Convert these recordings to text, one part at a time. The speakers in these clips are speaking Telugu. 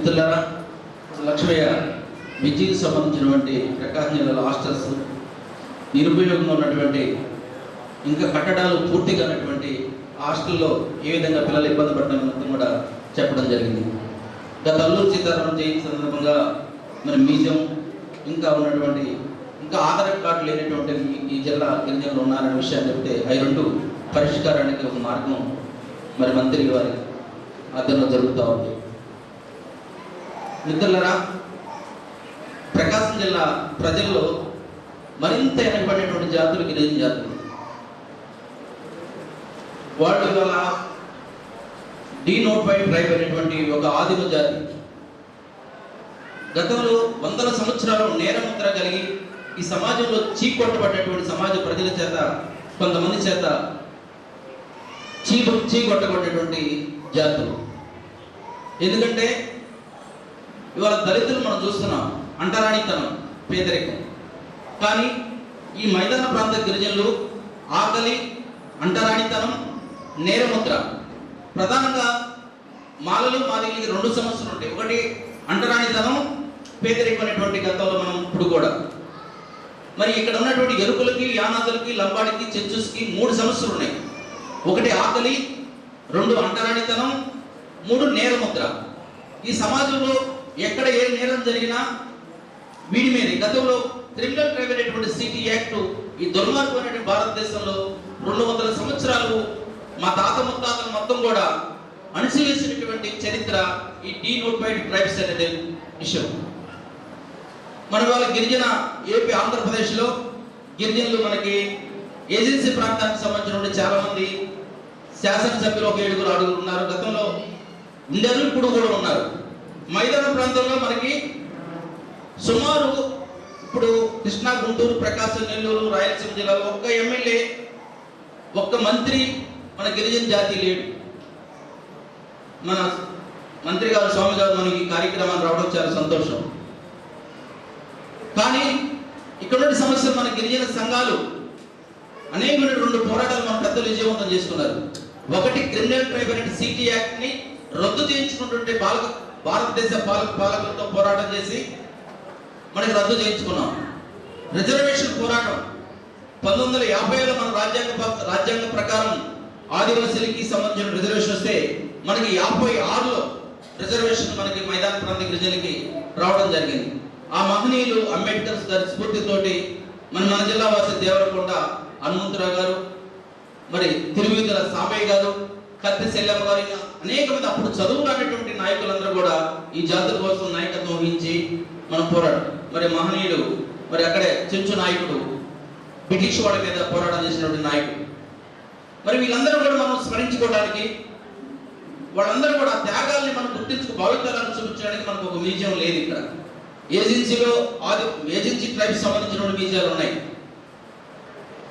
మిత్రులారా లక్ష్మయ్య విద్యకు సంబంధించినటువంటి ప్రకాశం జిల్లాలో హాస్టల్స్ నిరుపయోగంగా ఉన్నటువంటి ఇంకా కట్టడాలు పూర్తి కానటువంటి హాస్టల్లో ఏ విధంగా పిల్లలు ఇబ్బంది పడడం మొత్తం కూడా చెప్పడం జరిగింది. గత అల్లూరు సీతారామం జయంతి సందర్భంగా మరి మ్యూజియం ఇంకా ఉన్నటువంటి ఇంకా ఆధార్ కార్డు లేనటువంటి ఈ- జిల్లా గిరిజనులు ఉన్నారనే విషయాన్ని చెప్తే అవి రెండు పరిష్కారానికి ఒక మార్గం మరి మంత్రి వారి అర్థంలో జరుగుతూ ఉంది. మిత్రులరా ప్రకాశం జిల్లా ప్రజల్లో మరింత వెనకబడినటువంటి జాతులు గిరిజన జాతులు వాళ్ళు ఇవాళ డీనోటిఫైడ్ ట్రైబ్ అనేటువంటి ఒక ఆదిమ జాతి. గతంలో వందల సంవత్సరాలు నేరముద్ర కలిగి ఈ సమాజంలో చీకొట్టబడ్డటువంటి సమాజ ప్రజల చేత కొంతమంది చేత చీ చీకొట్టబడ్డటువంటి జాతులు. ఎందుకంటే ఇవాళ దళితులు మనం చూస్తున్నాం అంటరానితనం పేదరికం. కానీ ఈ మైదాన ప్రాంత గిరిజనులు ఆకలి అంటరానితనం నేరముద్ర. ప్రధానంగా మాలలు మాదిగలకి రెండు సమస్యలు ఉంటాయి. ఒకటి అంటరానితనం పేదరికం అనేటువంటి గతంలో మనం ఇప్పుడు కూడా. మరి ఇక్కడ ఉన్నటువంటి ఎరుకులకి యానాదులకి లంబాడికి చెంచుస్కి మూడు సమస్యలు ఉన్నాయి. ఒకటి ఆకలి రెండు అంటరానితనం మూడు నేరముద్ర. ఈ సమాజంలో ఎక్కడ ఏ నేరం జరిగినా వీడి మీద. గతంలో క్రిమినల్ క్రైమ్ అనేటువంటి సిటీ యాక్ట్ ఈ దుర్మార్గం అనేటువంటి భారతదేశంలో రెండు వందల సంవత్సరాలు మా తాత ముత్తాతలు మొత్తం కూడా అణిసివేసినటువంటి చరిత్ర ఈ డీ నోటిఫైడ్ ట్రైబ్స్ అనేది విషయం. మన వాళ్ళ గిరిజన ఏపీ ఆంధ్రప్రదేశ్లో గిరిజనులు మనకి ఏజెన్సీ ప్రాంతానికి సంబంధించిన చాలా మంది శాసనసభ్యులు ఒక ఏడుగురు అడుగురు ఉన్నారు. గతంలో ఉండేది ఇప్పుడు కూడా ఉన్నారు. మైదాన ప్రాంతంలో మనకి సుమారు ఇప్పుడు కృష్ణా గుంటూరు ప్రకాశం నెల్లూరు రాయలసీమ జిల్లాలో ఒక్క ఎమ్మెల్యే ఒక్క మంత్రి మన గిరిజన జాతి లేడు. మన మంత్రి గారు స్వామి గారు మనకి ఈ కార్యక్రమాన్ని రావడం చాలా సంతోషం. కానీ ఇక్కడ సమస్య సమస్యలు మన గిరిజన సంఘాలు అనేకమైన రెండు పోరాటాలు మన పెద్దలు విజయవంతం చేసుకున్నారు. ఒకటి క్రిమినల్ ప్రైవేట్ సిటీ యాక్ట్ని రద్దు చేయించుకున్నటువంటి పాలక భారతదేశ పాలక పాలకులతో పోరాటం చేసి మనకి రద్దు చేయించుకున్నాం. రిజర్వేషన్ పోరాటం. పంతొమ్మిది వందల యాభైలో మన రాజ్యాంగ రాజ్యాంగ ప్రకారం ఆదివాసీలకి సంబంధించిన రిజర్వేషన్ వస్తే మనకి యాభై ఆరులో రిజర్వేషన్ మనకి మైదాన ప్రాంత గిరిజనులకి రావడం జరిగింది. ఆ మహనీయులు అంబేద్కర్ గారి స్ఫూర్తితోటి మన మన జిల్లా వాసి దేవరకొండ హనుమంతరావు గారు మరి తిరువిధుల సామయ్య గారు కత్తి సెల్లమ్మ గారు అనేక మంది అప్పుడు చదువు నాయకులందరూ కూడా ఈ జాతుల కోసం నాయకత్వం వహించి మనం పోరాడు. మరి మహనీయుడు మరి అక్కడే చెంచు నాయకుడు బ్రిటిష్ వాడి మీద పోరాటం చేసినటువంటి నాయకుడు. మరి వీళ్ళందరూ కూడా మనం స్మరించుకోవడానికి వాళ్ళందరూ కూడా ఆ త్యాగాల్ని మనం గుర్తించుకు భావితాలను చూపించడానికి మనకు ఒక మ్యూజియం లేదు ఇక్కడ. ఏజెన్సీలో ఆది ఏజెన్సీ ట్రైబ్స్ సంబంధించిన మ్యూజియాలు ఉన్నాయి.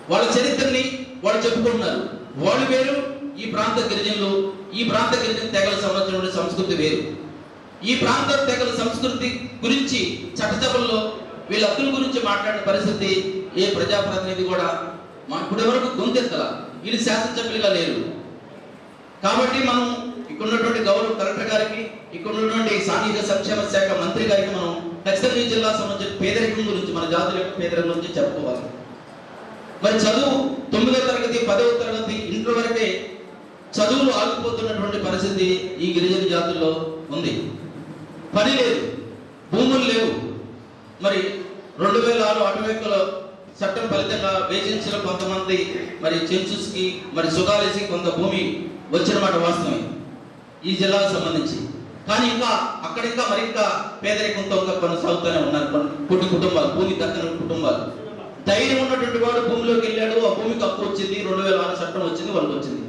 వాళ్ళ చరిత్రని వాళ్ళు చెప్పుకుంటున్నారు. వాళ్ళు వేరు ఈ ప్రాంత గిరిజనులు ఈ ప్రాంత గిరిజన తెగల సంబంధించిన సంస్కృతి వేరు. ఈ ప్రాంత తెగల సంస్కృతి గురించి చట్టసభల్లో వీళ్ళ హక్కుల గురించి మాట్లాడిన పరిస్థితి ఏ ప్రజాప్రతినిధి కూడా మా ఇప్పటి వరకు గొంతెత్తల. వీళ్ళు శాసనసభ్యులుగా లేరు. కాబట్టి మనం ఇక్కడున్నటువంటి గౌరవ కలెక్టర్ గారికి ఇక్కడున్నటువంటి సాంఘిక సంక్షేమ శాఖ మంత్రి గారికి మనం ఖచ్చితంగా జిల్లా సంబంధించిన పేదరికం గురించి మన జాతుల యొక్క పేదరికం గురించి చెప్పుకోవాలి. మరి చదువు తొమ్మిదో తరగతి పదవ తరగతి ఇంట్లో వరకే చదువులు ఆగిపోతున్నటువంటి పరిస్థితి ఈ గిరిజన జాతుల్లో ఉంది. పని లేదు భూములు లేవు. మరి రెండు వేల ఆరు అటువైపులో చట్టం ఫలితంగా వేజెన్సీలో కొంతమంది మరి చెంచుస్కి మరి సుగాలేసి కొంత భూమి వచ్చిన మాట వాస్తవమే ఈ జిల్లాకు సంబంధించి. కానీ ఇంకా అక్కడ ఇంకా మరి ఇంకా పేదరికంతో కొనసాగుతూనే ఉన్నారు కొన్ని కొన్ని కుటుంబాలు భూమి దక్కని కుటుంబాలు. ధైర్యం ఉన్నటువంటి వాడు భూమిలోకి వెళ్ళాడు ఆ భూమికి అప్పు వచ్చింది రెండు వేల ఆరు చట్టం వచ్చింది వాళ్ళకి వచ్చింది.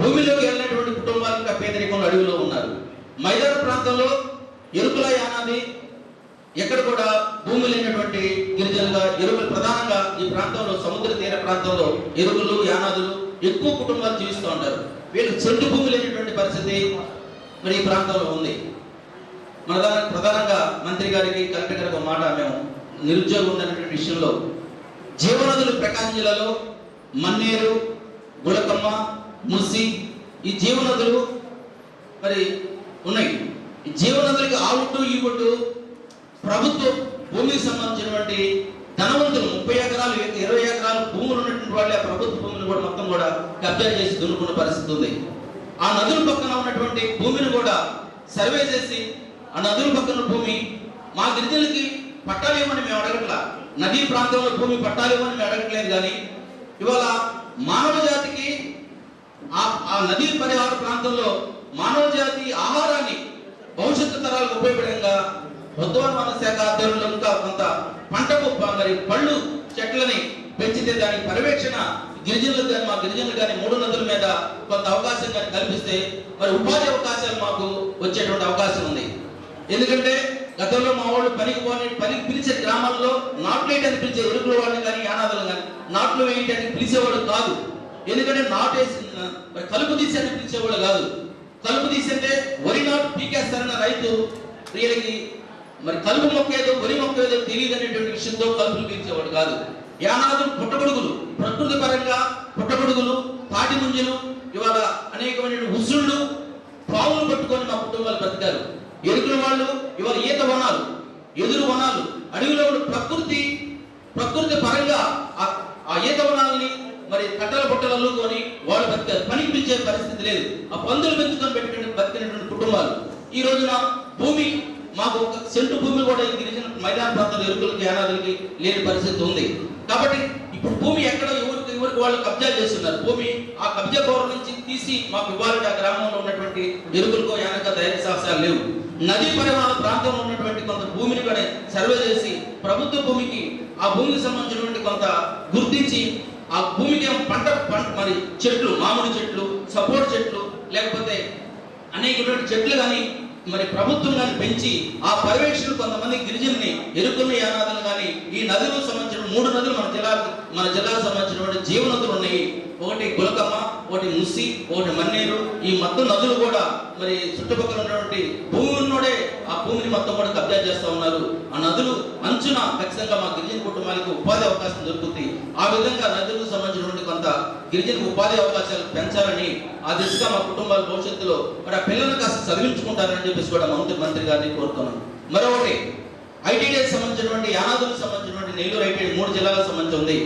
భూమిలోకి వెళ్ళినటువంటి కుటుంబాలు ఇంకా పేదరికంలో అడవిలో ఉన్నారు. మైదాన ప్రాంతంలో ఎరుకుల యానాది ఎక్కడ కూడా భూమి లేనటువంటి గిరిజనులుగా ఎరుకులు ప్రధానంగా ఈ ప్రాంతంలో సముద్ర తీర ప్రాంతంలో ఎరుకులు యానాదులు ఎక్కువ కుటుంబాలు జీవిస్తూ ఉంటారు వీళ్ళకి చెట్టు భూమి లేనటువంటి పరిస్థితి మరి ఈ ప్రాంతంలో ఉంది. మన దానికి ప్రధానంగా మంత్రి గారికి కలెక్టర్ గారికి మాట మేము నిరుద్యోగం ఉన్నటువంటి విషయంలో జీవనదులు ప్రకాశం జిల్లాలో మన్నేరు గుళకమ్మ ముసి ఈ జీవనదులు మరి ఉన్నాయి. ఈ జీవనదులకి ఆవు ప్రభుత్వం భూమికి సంబంధించినటువంటి ధనవంతులు ముప్పై ఎకరాలు ఇరవై ఎకరాలు భూములు ఉన్నటువంటి వాళ్ళే ఆ ప్రభుత్వ భూమిని కూడా మొత్తం కూడా కబ్జా చేసి దున్నుకున్న పరిస్థితి ఉంది. ఆ నదుల పక్కన ఉన్నటువంటి భూమిని కూడా సర్వే చేసి ఆ నదుల పక్కన భూమి మా గిరిజనులకి పట్టాలు ఇవ్వమని మేము అడగట్లా. నదీ ప్రాంతంలో భూమి పట్టాలు ఇవ్వమని మేము అడగట్లేదు కానీ ఇవాళ మానవ జాతికి ఆ ఆ నదీ పరిహార ప్రాంతంలో మానవ జాతి ఆహారాన్ని భవిష్యత్తు తరాలకు ఉపయోగపడంగా ఉద్యోగ శాఖ ఆధ్వర్యంలో ఇంకా కొంత పంటకు మరి పళ్ళు చెట్లని పెంచితే దాని పర్యవేక్షణ గిరిజనులకు కానీ మా గిరిజనులు కానీ మూడు నదుల మీద కొంత అవకాశం కానీ కల్పిస్తే మరి ఉపాధి అవకాశాలు మాకు వచ్చేటువంటి అవకాశం ఉంది. ఎందుకంటే గతంలో మా వాళ్ళు పనికి పోని పనికి పిలిచే గ్రామాల్లో నాట్లు వేయడానికి పిలిచే ఎరుకుల వాళ్ళని కానీ యానాదులు కానీ నాట్లు వేయడానికి పిలిచేవాడు కాదు. ఎందుకంటే నాటు వేసి మరి కలుపు తీసి అని పిలిచేవాడు కాదు. కలుపు తీసి వరి నాటు పీకేస్తారన్న రైతు వీళ్ళకి మరి కలుపు మొక్క ఏదో వరి మొక్క ఏదో తెలియదు అనేటువంటి విషయంతో కలుపులు పీల్చేవాడు కాదు. యానాదులు పుట్టగొడుగులు ప్రకృతి పరంగా పుట్టగొడుగులు తాటి ముంజలు ఇవాళ అనేకమైన ఉసుళ్ళు పావులు పట్టుకొని మా కుటుంబాలు బతికారు ఎరుకుల వాళ్ళు ఇవాళ ఈత వనాలు ఎదురు వనాలు అడవిలో ప్రకృతి ప్రకృతి పరంగా ఆ- ఆ ఈత వనాలని మరి కట్టల బుట్టలు అల్లుకొని వాడు బతికారు పనిపించే పరిస్థితి లేదు. ఆ పందులు పెంచుకొని పెట్టిన బతికినటువంటి కుటుంబాలు. ఈ రోజున భూమి మాకు ఒక సెంటు భూమి కూడా ఈ గిరిజన మైదాన ప్రాంతాల ఎరుకులకి యానాదులకి లేని పరిస్థితి ఉంది. కాబట్టి ఇప్పుడు భూమి ఎక్కడ ఎవరికి ఎవరికి వాళ్ళు కబ్జా చేస్తున్నారు. భూమి ఆ కబ్జా పౌరం నుంచి తీసి మాకు ఇవ్వాలంటే ఆ గ్రామంలో ఉన్నటువంటి ఎరుకులకో ఎనక ధైర్య సాహసాలు లేవు. నదీ పరిమాణ ప్రాంతంలో ఉన్నటువంటి కొంత భూమిని కూడా సర్వే చేసి ప్రభుత్వ భూమికి ఆ భూమికి సంబంధించినటువంటి కొంత గుర్తించి ఆ భూమికి పంట పంట మరి చెట్లు మామిడి చెట్లు సపోర్ట్ చెట్లు లేకపోతే అనేకటువంటి చెట్లు కానీ మరి ప్రభుత్వం కానీ పెంచి ఆ పర్యవేక్షణ కొంతమంది గిరిజనుల్ని ఎరుకున్న యానాదులు కానీ ఈ నదులకు సంబంధించిన మూడు నదులు మన జిల్లాకు మన జిల్లాకు సంబంధించినటువంటి జీవనదులు ఉన్నాయి. ఒకటి గులకమ్మ ఒకటి ముసి ఒకటి మన్నేరు ఈ మొత్తం నదులు కూడా మరి చుట్టుపక్కల ఉన్నటువంటి భూమి ఉన్నోడే ఆ భూమిని మొత్తం కూడా కబ్జా చేస్తూ ఉన్నారు. ఆ నదులు అంచున ఖచ్చితంగా మా గిరిజన కుటుంబాలకు ఉపాధి అవకాశం దొరుకుతుంది. ఆ విధంగా నదులకు సంబంధించినటువంటి కొంత గిరిజన ఉపాధి అవకాశాలు పెంచాలని ఆ దిశగా మా కుటుంబాల భవిష్యత్తులో మరి ఆ పిల్లలను కాస్త చదివించుకుంటారని చెప్పేసి కూడా మంత్రి మంత్రి గారిని కోరుతున్నాను మరొకటి ఐటీడీకి సంబంధించినటువంటి యానాదులకు సంబంధించినటువంటి నెల్లూరు ఐటీడీ మూడు జిల్లాలకు సంబంధించి ఉంది.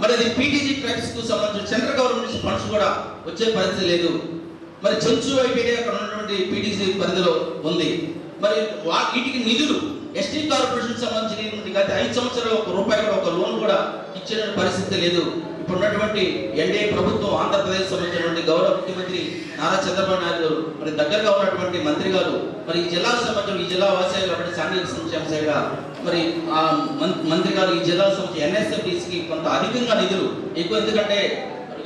మరి అది పీటీజీ ప్రాక్టీస్కు సంబంధించిన సెంట్రల్ గవర్నమెంట్ నుంచి ఫండ్స్ కూడా వచ్చే పరిస్థితి లేదు. మరి చెంచు ఐటీడీ అక్కడ ఉన్నటువంటి పీటీసీ పరిధిలో ఉంది. మరి వీటికి నిధులు ఎస్టీ కార్పొరేషన్ సంబంధించినటువంటి గత ఐదు సంవత్సరాలు ఒక రూపాయి కూడా ఒక లోన్ కూడా ఇచ్చిన పరిస్థితి లేదు. ఉన్నటువంటి ఎన్డీఏ ప్రభుత్వం ఆంధ్రప్రదేశ్ సంబంధించినటువంటి గౌరవ ముఖ్యమంత్రి నారా చంద్రబాబు నాయుడు గారు మరి దగ్గరగా ఉన్నటువంటి మంత్రి గారు మరి ఈ జిల్లాకు సంబంధించిన ఈ జిల్లా వాసాలు కాబట్టి సాంఘిక సంక్షేమ శాఖ మరి ఆ మం- మంత్రి గారు ఈ జిల్లాకు సంబంధించి ఎన్ఎస్ఎఫ్డిసికి కొంత అధికంగా నిధులు ఎక్కువ ఎందుకంటే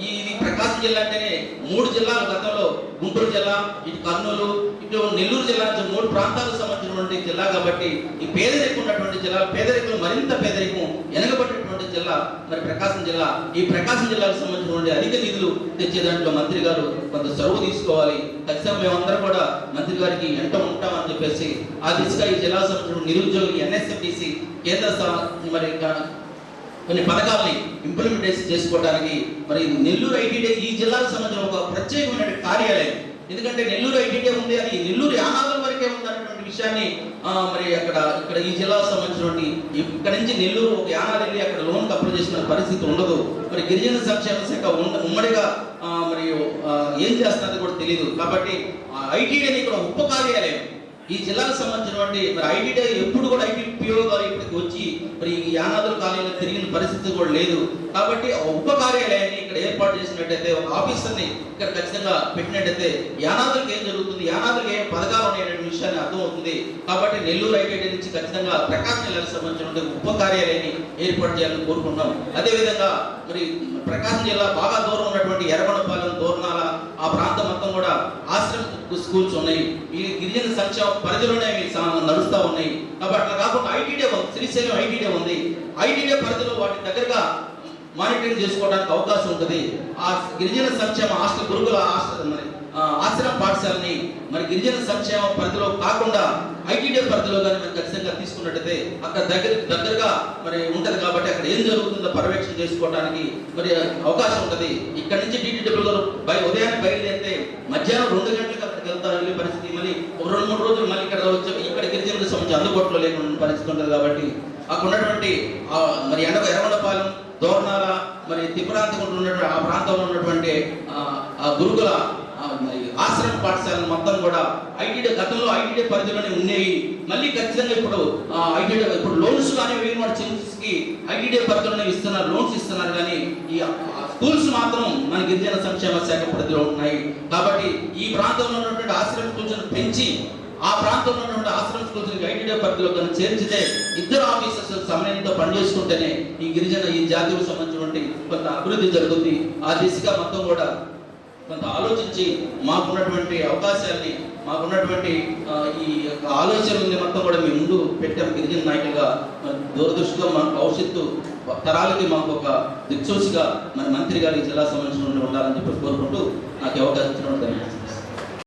ఇది ప్రకాశం జిల్లా అంటేనే మూడు జిల్లాలు గతంలో. గుంటూరు జిల్లా ఇటు కర్నూలు ఇటు నెల్లూరు జిల్లా మూడు ప్రాంతాలకు సంబంధించినటువంటి జిల్లా కాబట్టి ఈ పేదరికం ఉన్నటువంటి జిల్లా పేదరికం మరింత పేదరికం వెనకబడినటువంటి జిల్లా మరి ప్రకాశం జిల్లా. ఈ ప్రకాశం జిల్లాకు సంబంధించినటువంటి అధిక నిధులు తెచ్చే దాంట్లో మంత్రి గారు కొంత చొరవ తీసుకోవాలి. ఖచ్చితంగా మేమందరం కూడా మంత్రి గారికి వెంట ఉంటామని చెప్పేసి ఆ దిశగా ఈ జిల్లా సంబంధించిన నిరుద్యోగి ఎన్ఎస్ఎఫ్డిసి కేంద్ర మరి కొన్ని పథకాలని ఇంప్లిమెంటేషన్ చేసుకోవడానికి మరి నెల్లూరు ఐటీడే ఈ జిల్లాకు సంబంధించిన ఒక ప్రత్యేకమైన కార్యాలయం. ఎందుకంటే నెల్లూరు ఐటీడే ఉంది అది నెల్లూరు యానాదుల వరకే ఉంది అన్నటువంటి విషయాన్ని మరి అక్కడ ఇక్కడ ఈ జిల్లాకు సంబంధించినటువంటి ఇక్కడ నుంచి నెల్లూరు ఒక యానాది వెళ్ళి అక్కడ లోన్ అప్లై చేసిన పరిస్థితి ఉండదు. మరి గిరిజన సంక్షేమ శాఖ ఉమ్మడిగా మరియు మరి ఏం చేస్తున్నది కూడా తెలియదు కాబట్టి ఐటీడీ ఇక్కడ ఉప కార్యాలయం. ఈ జిల్లాకు సంబంధించినటువంటి మరి ఐటీడీ ఎప్పుడు కూడా ఐటీపీఓ గారు ఇక్కడికి వచ్చి మరి ఈ యానాదుల కాలేజీలో తిరిగిన పరిస్థితి కూడా లేదు. కాబట్టి ఉప కార్యాలయాన్ని ఇక్కడ ఏర్పాటు చేసినట్టయితే ఒక ఆఫీసర్ని ఇక్కడ ఖచ్చితంగా పెట్టినట్టయితే యానాదులకు ఏం జరుగుతుంది? యానాదులకు ఏం పథకాలు ఉన్నాయనే విషయాన్ని అర్థమవుతుంది. కాబట్టి నెల్లూరు ఐటీడీ నుంచి ఖచ్చితంగా ప్రకాశం జిల్లాకు సంబంధించినటువంటి ఉప కార్యాలయాన్ని ఏర్పాటు చేయాలని కోరుకుంటున్నాం. అదేవిధంగా మరి ప్రకాశం జిల్లా బాగా దూరం ఉన్నటువంటి ఎర్రగొండపాలెం దూరణాల ఆ ప్రాంతం మొత్తం కూడా ఆశ్రమ స్కూల్స్ ఉన్నాయి. ఈ గిరిజన సంక్షేమ పరిధిలోనే నడుస్తూ ఉన్నాయి. కాబట్టి అట్లా కాకుండా ఐటీడే శ్రీశైలం ఐటీడే ఉంది. ఐటీడే పరిధిలో వాటి దగ్గరగా మానిటరింగ్ చేసుకోవడానికి అవకాశం ఉంటుంది. ఆ గిరిజన సంక్షేమ హాస్టల్ గురుకుల హాస్టల్ ఆశ్రమ పాఠశాలని మరి గిరిజన సంక్షేమ పరిధిలో కాకుండా ఐటీడీ పరిధిలో కానీ మనం ఖచ్చితంగా తీసుకున్నట్టయితే అక్కడ దగ్గర దగ్గరగా మరి ఉంటది కాబట్టి అక్కడ ఏం జరుగుతుందో పర్యవేక్షణ చేసుకోవడానికి మరి అవకాశం ఉంటుంది. ఇక్కడ నుంచి టీటీడబ్ల్యూ గారు బయ ఉదయాన్నే బయలుదేరితే మధ్యాహ్నం రెండు గంటలకు అక్కడికి వెళ్తారు వెళ్ళే పరిస్థితి మళ్ళీ ఒక రెండు మూడు రోజులు మళ్ళీ ఇక్కడ వచ్చి ఇక్కడ గిరిజనులకు సంబంధించి అందుబాటులో లేకుండా పరిస్థితి ఉంటుంది కాబట్టి అక్కడ ఉన్నటువంటి మరి ఎండ ఎరవలపాలెం దోర్నాల మరి తిప్పరాంతకుండా ఉన్నటువంటి ఆ ప్రాంతంలో ఉన్నటువంటి ఆ, గురుకుల ఆశ్రమ పాఠశాలలు మొత్తం కూడా ఐటీడీ గతంలో ఐటీడీ పరిధిలోనే ఉన్నాయి. మళ్ళీ ఖచ్చితంగా ఇప్పుడు ఐటీడీ ఇప్పుడు లోన్స్ కానీ వేయమని చిల్డ్రన్స్కి ఐటీడీ పరిధిలోనే ఇస్తున్నారు లోన్స్ ఇస్తున్నారు కానీ ఈ స్కూల్స్ మాత్రం మన గిరిజన సంక్షేమ శాఖ పరిధిలో ఉన్నాయి. కాబట్టి ఈ ప్రాంతంలో ఉన్నటువంటి ఆశ్రమ స్కూల్స్ పెంచి ఆ ప్రాంతంలో ఉన్నటువంటి ఆశ్రమ స్కూల్స్ ఐటీడీ పరిధిలో కనుక చేర్చితే ఇద్దరు ఆఫీసర్స్ సమయంతో పనిచేసుకుంటేనే ఈ గిరిజన ఈ జాతికి సంబంధించినటువంటి కొంత అభివృద్ధి జరుగుతుంది ఆ దిశగా మొత్తం కూడా కొంత ఆలోచించి మాకున్నటువంటి అవకాశాన్ని మాకున్నటువంటి ఈ యొక్క ఆలోచనల్ని మొత్తం కూడా మేము ముందు పెట్టాం. గిరిజన నాయకులుగా దూరదృష్టితో మన భవిష్యత్తు తరాలకి మాకు ఒక దిక్సూచిగా మన మంత్రి గారి జిల్లా సంబంధించిన ఉండాలని చెప్పి కోరుకుంటూ నాకు అవకాశం ఇచ్చినట్టు